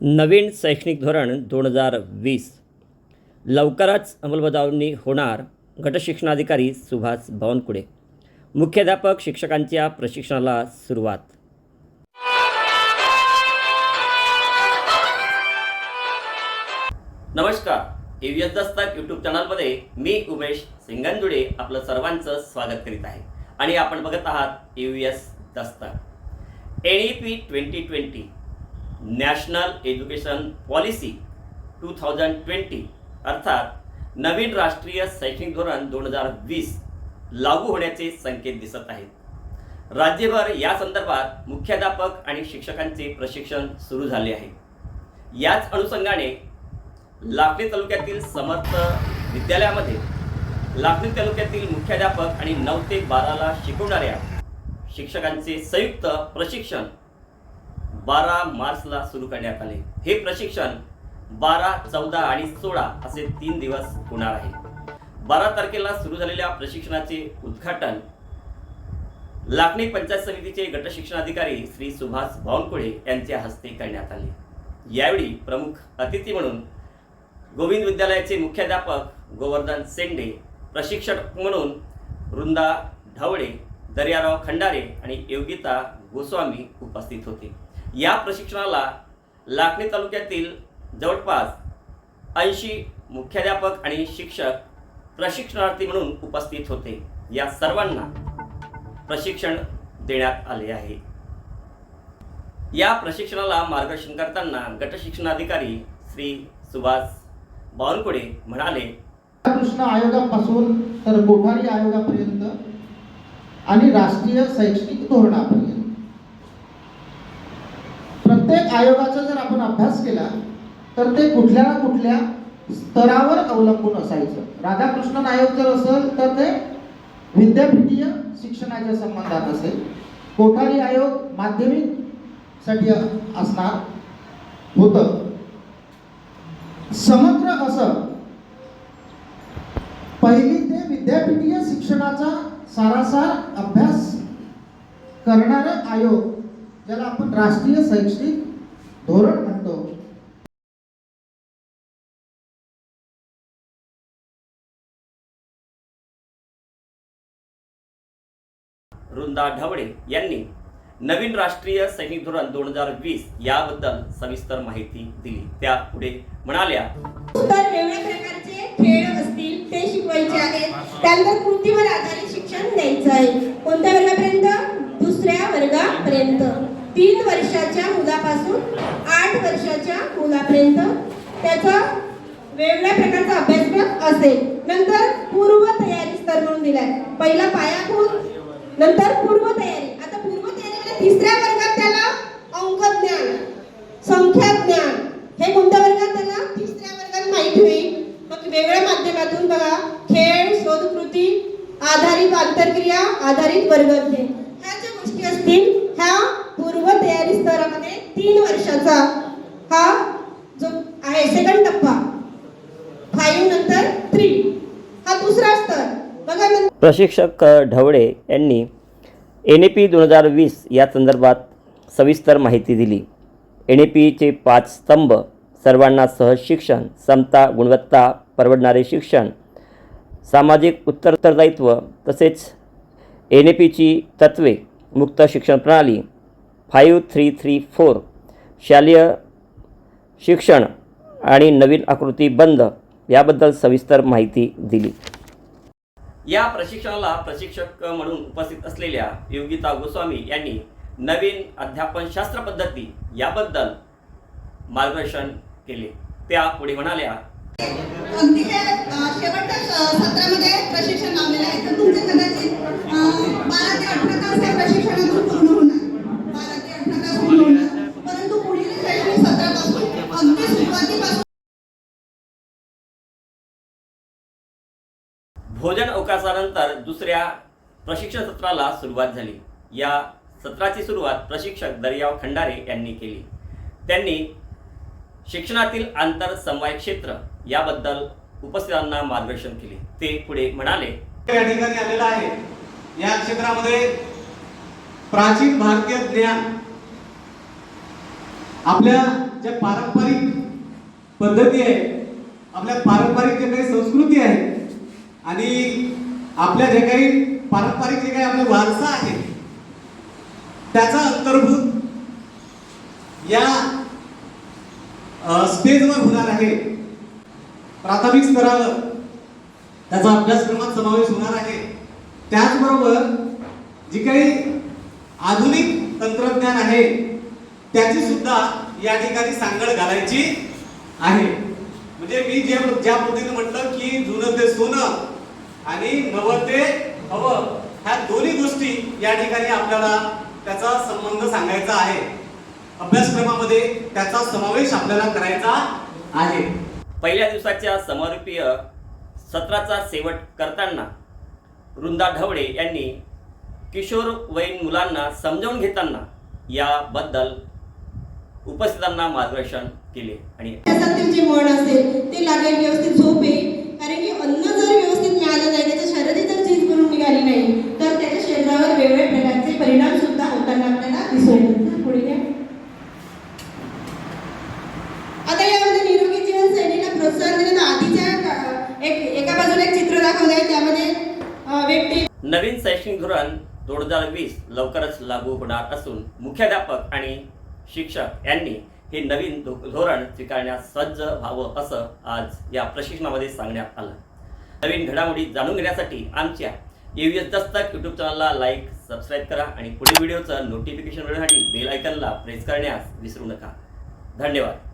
नवीन शैक्षणिक धोरण दोन हजार वीस. लवकरच अंमलबजावणी होणार गटशिक्षणाधिकारी सुभाष बावनकुळे. मुख्याध्यापक शिक्षकांच्या प्रशिक्षणाला सुरुवात. नमस्कार. एव्हीएस दस्तक यूट्यूब चॅनलमध्ये मी उमेश सिंगंदुडे आपलं सर्वांचं स्वागत करीत आहे. आणि आपण बघत आहात AVS Dastak N E P twenty twenty national education policy two thousand twenty अर्थात नवीन राष्ट्रीय शैक्षणिक धोरण दोन हजार वीस लागू होण्याचे संकेत दिसत आहेत. राज्यभर या संदर्भात मुख्याध्यापक आणि शिक्षकांचे प्रशिक्षण सुरू झाले आहे. याच अनुषंगाने लाखणी तालुक्यातील समर्थ विद्यालयामध्ये लाखणी तालुक्यातील मुख्याध्यापक आणि नऊ ते बाराला शिकवणाऱ्या शिक्षकांचे संयुक्त प्रशिक्षण बारा मार्चला सुरू करण्यात आले. हे प्रशिक्षण बारा चौदा आणि सोळा असे तीन दिवस होणार आहे. बारा तारखेला सुरू झालेल्या प्रशिक्षणाचे उद्घाटन लाखणी पंचायत समितीचे गट शिक्षणाधिकारी श्री सुभाष बावनकुळे यांच्या हस्ते करण्यात आले. यावेळी प्रमुख अतिथी म्हणून गोविंद विद्यालयाचे मुख्याध्यापक गोवर्धन सेंडे प्रशिक्षक म्हणून वृंदा ढवळे दर्याराव खंडारे आणि योगिता गोस्वामी उपस्थित होते. या प्रशिक्षणाला लाखणी तालुक्यातील जवळपास ऐंशी मुख्याध्यापक आणि शिक्षक प्रशिक्षणार्थी म्हणून उपस्थित होते. या सर्वांना प्रशिक्षण देण्यात आले आहे. या प्रशिक्षणाला मार्गदर्शन करताना गट शिक्षणाधिकारी श्री सुभाष बावनकुळे म्हणाले कृष्ण आयोगापासून तर कोठारी आयोगापर्यंत आणि राष्ट्रीय शैक्षणिक धोरणापर्यंत प्रत्येक आयोगाचा जर आपण अभ्यास केला तर ते कुठल्या ना कुठल्या स्तरावर अवलंबून असायचं. राधाकृष्णन आयोग जर असेल तर ते विद्यापीठीय शिक्षणाच्या संबंधात असेल. कोठारी आयोग माध्यमिकसाठी असणार होतं. समग्र असं पहिली ते विद्यापीठीय शिक्षणाचा सारासार अभ्यास करणारा आयोग ज्याला आपण राष्ट्रीय शैक्षणिक धोरण म्हणतो. वृंदा ढवळे यांनी नवीन राष्ट्रीय सैनिक धोरण दोन हजार वीस याबद्दल सविस्तर माहिती दिली. त्या पुढे म्हणाल्या तर वेगवेगळ्या प्रकारचे खेळ असतील ते शिकवायचे आहेत. त्यानंतर कृतीवर आधारित शिक्षण द्यायचं आहे. कोणत्या वर्गापर्यंत? दुसऱ्या वर्गापर्यंत. तीन वर्षाच्या मुलापासून आठ वर्षाच्या मुलापर्यंत त्याचा वेगळ्या प्रकारचा अभ्यासक्रम असेल. नंतर पूर्व तयारी स्तर म्हणून दिलाय. पहिला पायाभूत नंतर पूर्व तयारी आता पूर्व तयारीमध्ये म्हणजे तिसऱ्या वर्गात त्याला अंक ज्ञान संख्या ज्ञान. हे कोणत्या वर्गात त्याला? तिसऱ्या वर्गात माहिती होईल. मग वेगळ्या माध्यमातून बघा. खेळ शोधकृती आधारित आंतरक्रिया आधारित वर्ग अध्ययन ह्या ज्या गोष्टी असतील ह्या पूर्व तयारी तीन वर्षाचा हा जो आहे सेकंड टप्पा. फाईव्ह नंतर थ्री हा दुसरा स्तर. बघा प्रशिक्षक ढवळे यांनी एन ए पी दोन हजार वीस या संदर्भात सविस्तर माहिती दिली. एन ए पीचे पाच स्तंभ सर्वांना सहज शिक्षण समता गुणवत्ता परवडणारे शिक्षण सामाजिक उत्तरदायित्व तसेच एन ए पीची तत्त्वे मुक्त शिक्षण प्रणाली फाईव्ह थ्री थ्री फोर शालेय शिक्षण आणि नवीन आकृती बंद याबद्दल सविस्तर माहिती दिली. या प्रशिक्षणाला प्रशिक्षक म्हणून उपस्थित असलेल्या योगिता गोस्वामी यांनी नवीन अध्यापन शास्त्र पद्धती याबद्दल मार्गदर्शन केले. त्या पुढे म्हणाल्या शेवटच्या सत्रामध्ये प्रशिक्षण लावलेलं आहे. तर तुमचे कदाचित भोजन अवकाशानंतर दुसऱ्या प्रशिक्षण सत्राला सुरुवात झाली. या सत्राची सुरुवात प्रशिक्षक दर्याव खंडारे यांनी केली. त्यांनी शिक्षणातील आंतर समवाय क्षेत्र याबद्दल उपस्थितांना मार्गदर्शन केले. ते पुढे म्हणाले या ठिकाणी आलेला आहे. या क्षेत्रामध्ये प्राचीन भारतीय ज्ञान आपल्या ज्या पारंपरिक पद्धती आहे आपल्या पारंपरिक जे काही संस्कृती आहे आणि आपल्या जे काही पारंपरिक जे काही आपला वारसा आहे त्याचा अंतर्भूत या स्टेजवर होणार आहे प्राथमिक स्तरावर त्याचा अभ्यासक्रमात समावेश होणार आहे. त्याचबरोबर जी काही आधुनिक तंत्रज्ञान आहे त्याची सुद्धा या ठिकाणी सांगड घालायची आहे. म्हणजे मी जे ज्या पद्धतीने म्हटलं की जुनं ते सोनं आणि नवं ते हवं ह्या दोन्ही गोष्टी या ठिकाणी आपल्याला त्याचा संबंध सांगायचा आहे. अभ्यासक्रमामध्ये त्याचा समावेश आपल्याला करायचा आहे. पहिल्या दिवसाच्या समारोपीय सत्राचा शेवट करताना वृंदा ढवळे यांनी किशोरवयीन मुलांना समजावून घेताना याबद्दल उपस्थितांना मार्गदर्शन केले आणि जे मन असेल ते लागेल व्यवस्थित झोप येईल कारण की अन्न जर व्यवस्थित मिळालं नाही त्याच्या शरीराची जर झीज करून निघाली नाही तर त्याच्या शरीरावर वेगवेगळ्या प्रकारचे परिणाम सुद्धा होताना आपल्याला दिसून येतात पुढे घ्या. आता यामध्ये निरोगी जीवनशैलीला प्रोत्साहन देण्यात आधीच्या एक एका बाजूला एक चित्र दाखवलं आहे त्यामध्ये व्यक्ती नवीन शैक्षणिक धोरण दोन हजार वीस लवकरच लागू होणार असून मुख्याध्यापक आणि शिक्षक यांनी हे नवीन धो- धोरण स्वीकारण्यास सज्ज व्हावं असं आज या प्रशिक्षणामध्ये सांगण्यात आलं. नवीन घडामोडी जाणून घेण्यासाठी आमच्या एव्हीएस दस्तक यूट्यूब चॅनलला लाईक सबस्क्राईब करा आणि पुढील व्हिडिओचं नोटिफिकेशन मिळवण्यासाठी बेल आयकनला प्रेस करण्यास विसरू नका. धन्यवाद.